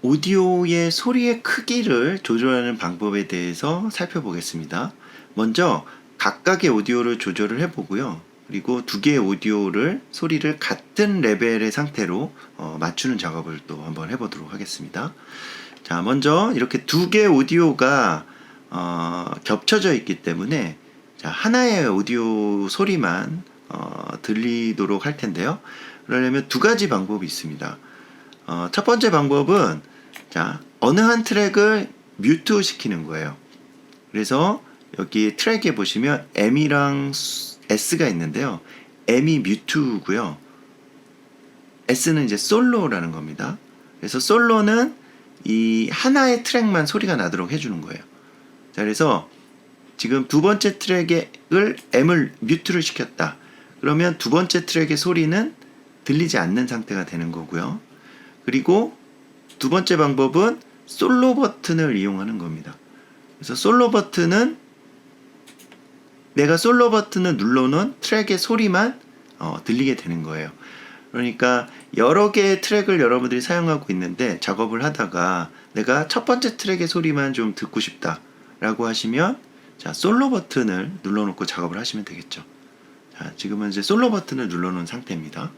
오디오의 소리의 크기를 조절하는 방법에 대해서 살펴보겠습니다. 먼저 각각의 오디오를 조절을 해보고요. 그리고 두 개의 오디오를 소리를 같은 레벨의 상태로 어, 맞추는 작업을 또 한번 해보도록 하겠습니다. 자, 먼저 이렇게 두 개의 오디오가 어, 겹쳐져 있기 때문에 자, 하나의 오디오 소리만 어, 들리도록 할 텐데요. 그러려면 두 가지 방법이 있습니다. 어, 첫 번째 방법은 자 어느 한 트랙을 뮤트 시키는 거예요. 그래서 여기 트랙에 보시면 M이랑 S가 있는데요. M이 뮤트고요. S는 이제 솔로라는 겁니다. 그래서 솔로는 이 하나의 트랙만 소리가 나도록 해주는 거예요. 자, 그래서 지금 두 번째 트랙을 M을 뮤트를 시켰다. 그러면 두 번째 트랙의 소리는 들리지 않는 상태가 되는 거고요. 그리고 두 번째 방법은 솔로 버튼을 이용하는 겁니다. 그래서 솔로 버튼은 내가 솔로 버튼을 눌러놓은 트랙의 소리만 어, 들리게 되는 거예요. 그러니까 여러 개의 트랙을 여러분들이 사용하고 있는데 작업을 하다가 내가 첫 번째 트랙의 소리만 좀 듣고 싶다 라고 하시면 자 솔로 버튼을 눌러놓고 작업을 하시면 되겠죠. 자 지금은 이제 솔로 버튼을 눌러놓은 상태입니다.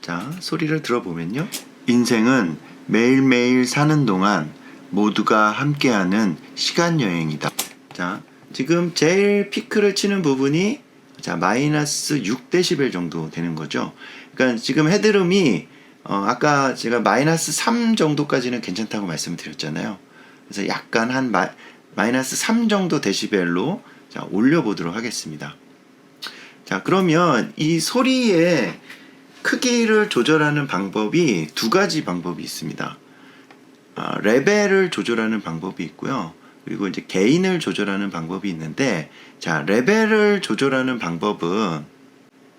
자 소리를 들어보면요. 인생은 매일매일 사는 동안 모두가 함께하는 시간 여행이다. 자, 지금 제일 피크를 치는 부분이 자, 마이너스 6데시벨 정도 되는 거죠. 그러니까 지금 헤드룸이 어, 아까 제가 마이너스 3 정도까지는 괜찮다고 말씀을 드렸잖아요. 그래서 약간 한 마, 마이너스 3 정도 데시벨로 자, 올려보도록 하겠습니다. 자, 그러면 이 소리의 크기를 조절하는 방법이 두 가지 방법이 있습니다. 아, 레벨을 조절하는 방법이 있고요. 그리고 이제 개인을 조절하는 방법이 있는데, 자, 레벨을 조절하는 방법은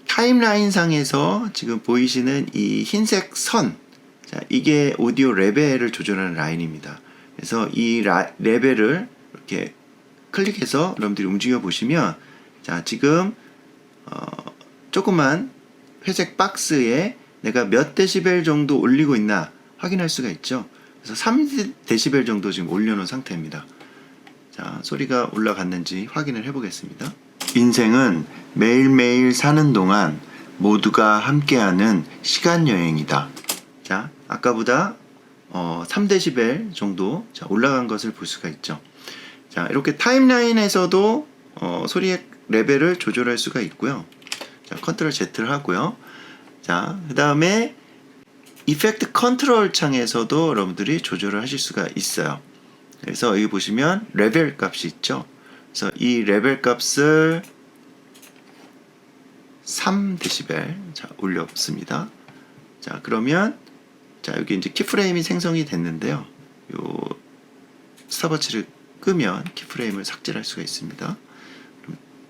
타임라인 상에서 지금 보이시는 이 흰색 선, 자, 이게 오디오 레벨을 조절하는 라인입니다. 그래서 이 라, 레벨을 이렇게 클릭해서 여러분들이 움직여 보시면, 자, 지금, 어, 조금만 회색 박스에 내가 몇 데시벨 정도 올리고 있나 확인할 수가 있죠. 그래서 3데시벨 정도 지금 올려놓은 상태입니다. 자, 소리가 올라갔는지 확인을 해보겠습니다. 인생은 매일매일 사는 동안 모두가 함께하는 시간 여행이다. 자, 아까보다 어, 3데시벨 정도 자, 올라간 것을 볼 수가 있죠. 자, 이렇게 타임라인에서도 어, 소리의 레벨을 조절할 수가 있고요. 자, 컨트롤 Z를 하고요. 자, 그 다음에 이펙트 컨트롤 창에서도 여러분들이 조절을 하실 수가 있어요. 그래서 여기 보시면 레벨 값이 있죠. 그래서 이 레벨 값을 3데시벨 자, 올렸습니다. 자, 그러면 자, 여기 이제 키프레임이 생성이 됐는데요. 요 스탑워치를 끄면 키프레임을 삭제할 수가 있습니다.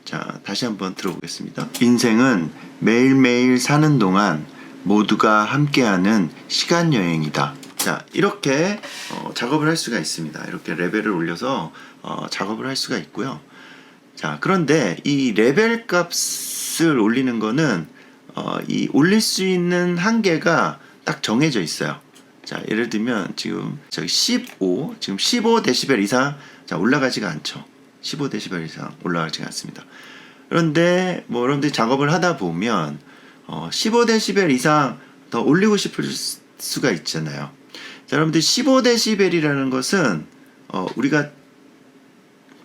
자, 다시 한번 들어보겠습니다. 인생은 매일매일 사는 동안 모두가 함께하는 시간 여행이다. 자, 이렇게 어, 작업을 할 수가 있습니다. 이렇게 레벨을 올려서 어, 작업을 할 수가 있고요. 자, 그런데 이 레벨 값을 올리는 거는 어, 이 올릴 수 있는 한계가 딱 정해져 있어요. 자, 예를 들면 지금 저기 15, 지금 15 데시벨 이상 자, 올라가지가 않죠. 15데시벨 이상 올라가지 않습니다. 그런데 뭐 여러분들이 작업을 하다 보면 어, 15데시벨 이상 더 올리고 싶을 수가 있잖아요. 자, 여러분들 15데시벨이라는 것은 어, 우리가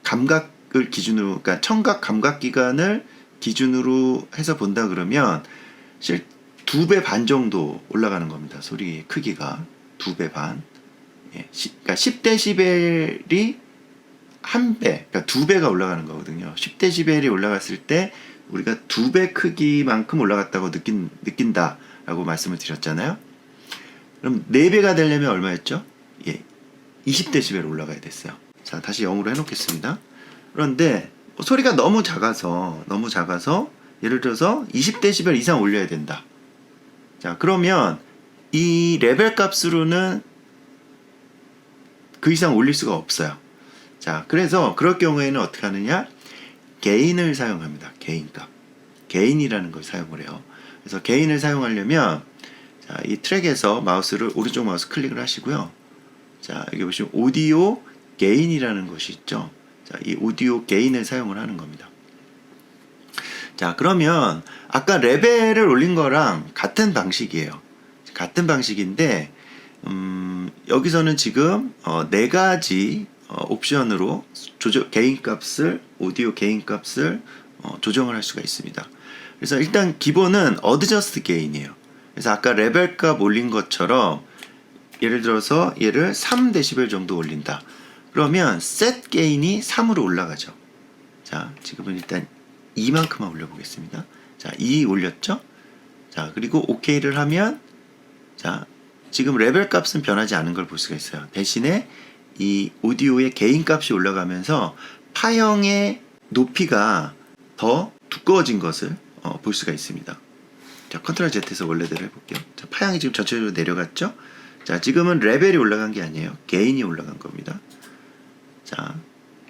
감각을 기준으로, 그러니까 청각 감각 기관을 기준으로 해서 본다 그러면 실 두 배 반 정도 올라가는 겁니다. 소리 크기가 두 배 반. 예, 시, 그러니까 10데시벨이 한 배, 그러니까 두 배가 올라가는 거거든요. 10데시벨이 올라갔을 때 우리가 두 배 크기만큼 올라갔다고 느낀, 느낀다라고 말씀을 드렸잖아요. 그럼 네 배가 되려면 얼마였죠? 예, 20데시벨 올라가야 됐어요. 자, 다시 0으로 해놓겠습니다. 그런데 소리가 너무 작아서, 너무 작아서, 예를 들어서 20데시벨 이상 올려야 된다. 자, 그러면 이 레벨 값으로는 그 이상 올릴 수가 없어요. 자, 그래서 그럴 경우에는 어떻게 하느냐? 개인을 사용합니다. 개인 값. 개인이라는 걸 사용을 해요. 그래서 개인을 사용하려면 자, 이 트랙에서 마우스를 오른쪽 마우스 클릭을 하시고요. 자, 여기 보시면 오디오 게인이라는 것이 있죠. 자, 이 오디오 게인을 사용을 하는 겁니다. 자, 그러면 아까 레벨을 올린 거랑 같은 방식이에요. 같은 방식인데 음, 여기서는 지금 어, 네 가지 어, 옵션으로 조절 개인 값을 오디오 개인 값을 어, 조정을 할 수가 있습니다. 그래서 일단 기본은 어드저스트 게인이에요. 그래서 아까 레벨 값 올린 것처럼 예를 들어서 얘를 3dB 정도 올린다. 그러면 셋 게인이 3으로 올라가죠. 자, 지금은 일단 이만큼만 올려보겠습니다. 자, 2 올렸죠? 자, 그리고 OK를 하면 자, 지금 레벨 값은 변하지 않은 걸 볼 수가 있어요. 대신에 이 오디오의 개인 값이 올라가면서 파형의 높이가 더 두꺼워진 것을 어, 볼 수가 있습니다. 자, 컨트롤 Z에서 원래대로 해볼게요. 자, 파형이 지금 전체적으로 내려갔죠? 자, 지금은 레벨이 올라간 게 아니에요. 개인이 올라간 겁니다. 자,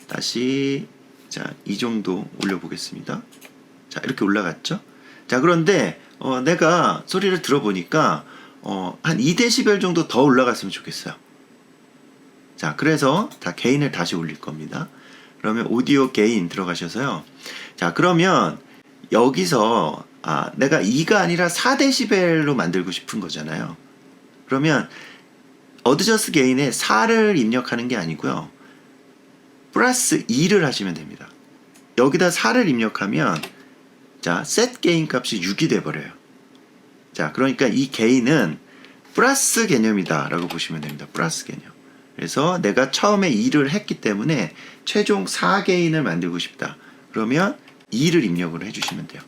다시 자, 이 정도 올려보겠습니다. 자, 이렇게 올라갔죠? 자, 그런데 어, 내가 소리를 들어보니까 어, 한 2dB 정도 더 올라갔으면 좋겠어요. 자, 그래서 다 개인을 다시 올릴 겁니다. 그러면 오디오 게인 들어가셔서요. 자, 그러면 여기서 아, 내가 2가 아니라 4dB로 만들고 싶은 거잖아요. 그러면 어드저스 게인에 4를 입력하는 게 아니고요. 플러스 2를 하시면 됩니다. 여기다 4를 입력하면 자, 셋 게인 값이 6이 돼 버려요. 자, 그러니까 이 게인은 플러스 개념이다라고 보시면 됩니다. 플러스 개념. 그래서 내가 처음에 2를 했기 때문에 최종 4게인을 만들고 싶다. 그러면 2를 입력을 해주시면 돼요.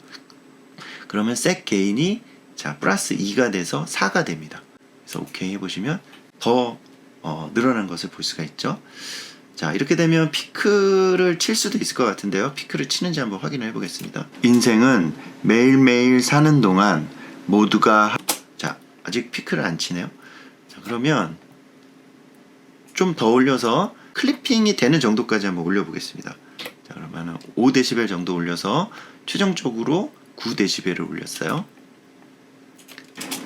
그러면 셋 게인이 자 플러스 2가 돼서 4가 됩니다. 그래서 오케이 해보시면 더 어, 늘어난 것을 볼 수가 있죠. 자 이렇게 되면 피크를 칠 수도 있을 것 같은데요. 피크를 치는지 한번 확인을 해보겠습니다. 인생은 매일매일 사는 동안 모두가 하- 자 아직 피크를 안 치네요. 자 그러면 좀 더 올려서 클리핑이 되는 정도까지 한번 올려보겠습니다. 자 그러면 5dB 정도 올려서 최종적으로 9dB를 올렸어요.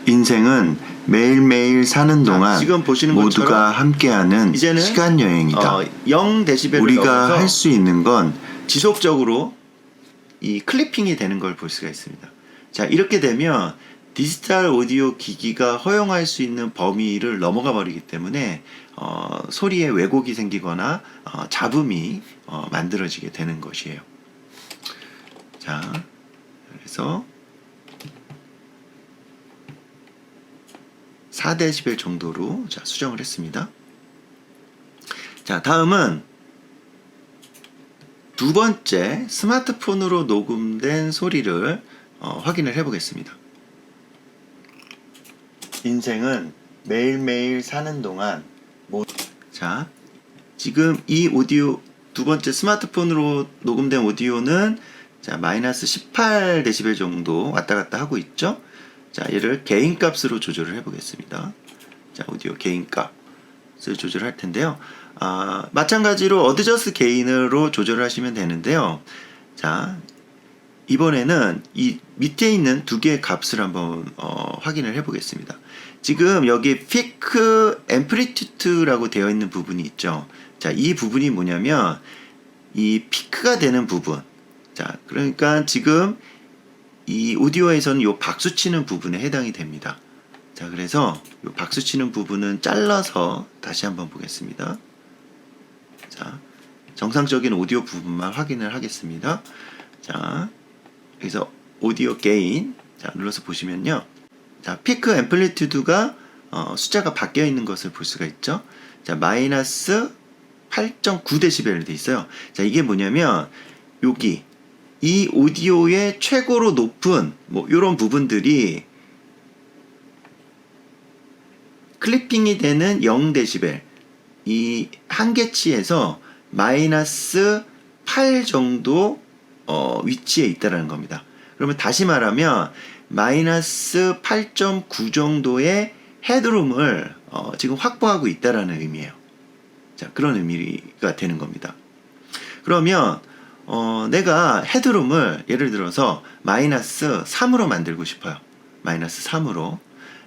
인생은 매일매일 사는 동안 지금 보시는 모두가 함께하는 시간 여행이다. 어, 0dB를 우리가 할 수 있는 건 지속적으로 이 클리핑이 되는 걸 볼 수가 있습니다. 자, 이렇게 되면 디지털 오디오 기기가 허용할 수 있는 범위를 넘어가 버리기 때문에 어, 소리에 왜곡이 생기거나 어, 잡음이 어, 만들어지게 되는 것이에요. 자, 그래서 4dB 정도로 자, 수정을 했습니다. 자, 다음은 두 번째 스마트폰으로 녹음된 소리를 어, 확인을 해보겠습니다. 인생은 매일매일 사는 동안 모... 자 지금 이 오디오 두 번째 스마트폰으로 녹음된 오디오는 자 마이너스 18dB 정도 왔다 갔다 하고 있죠. 자 얘를 개인 값으로 조절을 해 보겠습니다. 자 오디오 개인 값을 조절할 텐데요. 아, 마찬가지로 어드저스 개인으로 조절을 하시면 되는데요. 자, 이번에는 이 밑에 있는 두 개의 값을 한번 어, 확인을 해 보겠습니다. 지금 여기 피크 앰플리튜드라고 되어 있는 부분이 있죠. 자, 이 부분이 뭐냐면 이 피크가 되는 부분. 자, 그러니까 지금 이 오디오에서는 이 박수 치는 부분에 해당이 됩니다. 자, 그래서 이 박수 치는 부분은 잘라서 다시 한번 보겠습니다. 자, 정상적인 오디오 부분만 확인을 하겠습니다. 자, 여기서 오디오 게인 자 눌러서 보시면요. 자 피크 앰플리튜드가 어, 숫자가 바뀌어 있는 것을 볼 수가 있죠. 자 마이너스 8.9dB로 돼 있어요. 자 이게 뭐냐면 여기 이 오디오의 최고로 높은 뭐 이런 부분들이 클리핑이 되는 0dB 이 한계치에서 마이너스 8 정도 어, 위치에 있다라는 겁니다. 그러면 다시 말하면 마이너스 8.9 정도의 헤드룸을 어, 지금 확보하고 있다라는 의미예요. 자 그런 의미가 되는 겁니다. 그러면 어, 내가 헤드룸을 예를 들어서 마이너스 3으로 만들고 싶어요. 마이너스 3으로.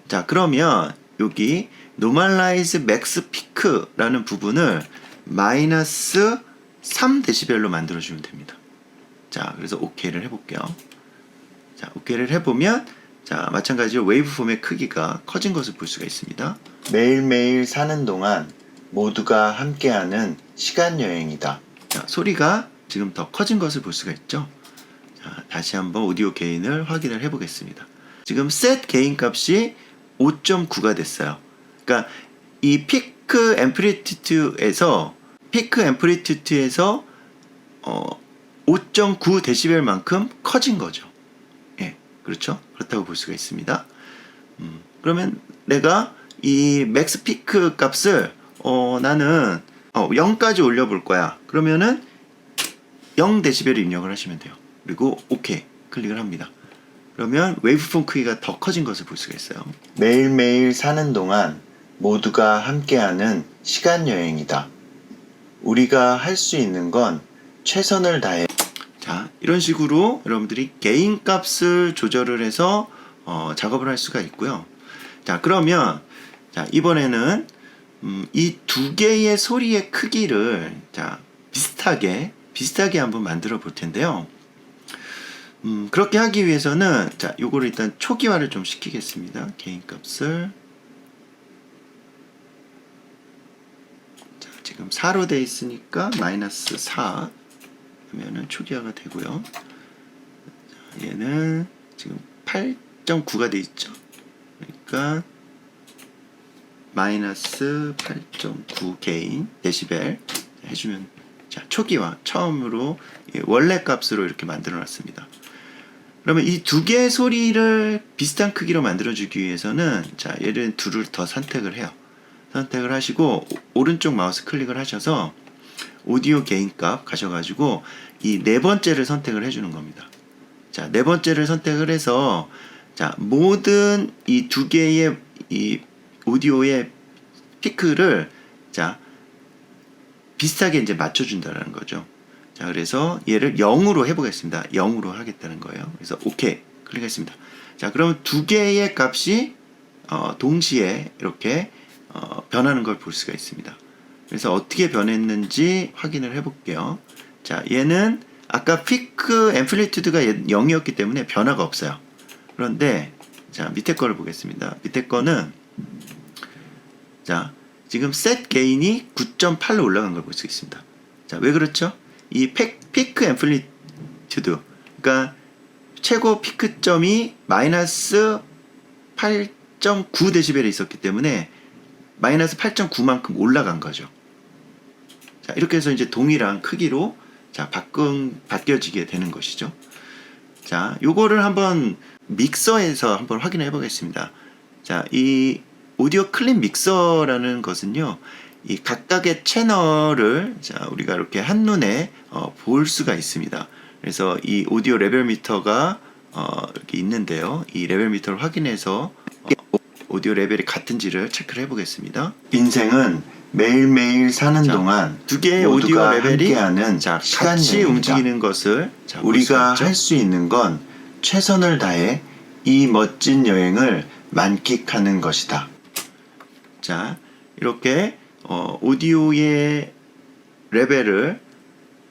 자, 그러면 여기 normalize max peak라는 부분을 마이너스 3데시벨로 만들어 주면 됩니다. 자, 그래서 OK를 해 볼게요. 자, OK를 해보면 자, 마찬가지로 웨이브폼의 크기가 커진 것을 볼 수가 있습니다. 매일매일 사는 동안 모두가 함께하는 시간 여행이다. 자, 소리가 지금 더 커진 것을 볼 수가 있죠. 자, 다시 한번 오디오 게인을 확인을 해보겠습니다. 지금 셋 게인 값이 5.9가 됐어요. 그러니까 이 피크 앰플리튜드에서 피크 앰플리튜드에서 어, 5.9 데시벨만큼 커진 거죠. 예, 그렇죠. 그렇다고 볼 수가 있습니다. 음, 그러면 내가 이 맥스 피크 값을 어, 나는 어, 0까지 올려볼 거야. 그러면은 0 데시벨을 입력을 하시면 돼요. 그리고 OK 클릭을 합니다. 그러면 웨이브폼 크기가 더 커진 것을 볼 수가 있어요. 매일매일 사는 동안 모두가 함께하는 시간 여행이다. 우리가 할 수 있는 건 최선을 다해 자, 이런 식으로 여러분들이 개인 값을 조절을 해서 어, 작업을 할 수가 있고요. 자, 그러면 자, 이번에는 음, 이 두 개의 소리의 크기를 자, 비슷하게 비슷하게 한번 만들어 볼 텐데요. 음, 그렇게 하기 위해서는 자, 요거를 일단 초기화를 좀 시키겠습니다. 개인 값을 자, 지금 4로 돼 있으니까 마이너스 4 하면은 초기화가 되고요. 자, 얘는 지금 8.9가 돼 있죠. 그러니까 마이너스 8.9 게인 데시벨 해주면 자 초기화 처음으로 예, 원래 값으로 이렇게 만들어 놨습니다. 그러면 이 두 개의 소리를 비슷한 크기로 만들어 주기 위해서는 자 얘를 둘을 더 선택을 해요. 선택을 하시고 오- 오른쪽 마우스 클릭을 하셔서 오디오 게인 값 가셔가지고 이 네 번째를 선택을 해주는 겁니다. 자, 네 번째를 선택을 해서 자, 모든 이 두 개의 이 오디오의 피크를 자, 비슷하게 이제 맞춰준다는 거죠. 자, 그래서 얘를 0으로 해보겠습니다. 0으로 하겠다는 거예요. 그래서 OK 클릭했습니다. 자, 그러면 두 개의 값이 어, 동시에 이렇게 어, 변하는 걸 볼 수가 있습니다. 그래서 어떻게 변했는지 확인을 해볼게요. 자, 얘는 아까 피크 앰플리튜드가 0이었기 때문에 변화가 없어요. 그런데 자 밑에 거를 보겠습니다. 밑에 거는 자 지금 셋 게인이 9.8로 올라간 걸 볼 수 있습니다. 자 왜 그렇죠? 이 팩, 피크 앰플리튜드 그러니까 최고 피크점이 마이너스 8.9 데시벨에 있었기 때문에 마이너스 8.9만큼 올라간 거죠. 자, 이렇게 해서 이제 동일한 크기로 자, 바꾼 바뀌어지게 되는 것이죠. 자, 요거를 한번 믹서에서 한번 확인해 보겠습니다. 자, 이 오디오 클립 믹서라는 것은요. 이 각각의 채널을 자, 우리가 이렇게 한눈에 어, 볼 수가 있습니다. 그래서 이 오디오 레벨 미터가 어, 이렇게 있는데요. 이 레벨 미터를 확인해서 어, 오디오 레벨이 같은지를 체크를 해 보겠습니다. 인생은 매일매일 사는 자, 동안 두 개의 오디오 레벨이 함께하는 자, 같이. 움직이는 것을 자, 볼 우리가 할. 수 있는 건 최선을 다해 이 멋진 여행을 만끽하는 것이다. 자, 이렇게 어, 오디오의 레벨을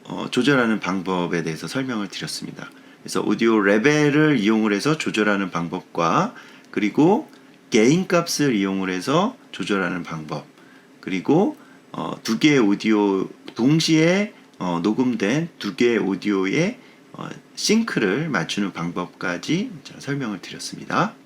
어, 조절하는 방법에 대해서 설명을 드렸습니다. 그래서 오디오 레벨을 이용을 해서 조절하는 방법과 그리고 게인 값을 이용을 해서 조절하는 방법 그리고 어, 두 개의 오디오 동시에 어, 녹음된 두 개의 오디오의 어, 싱크를 맞추는 방법까지 자, 설명을 드렸습니다.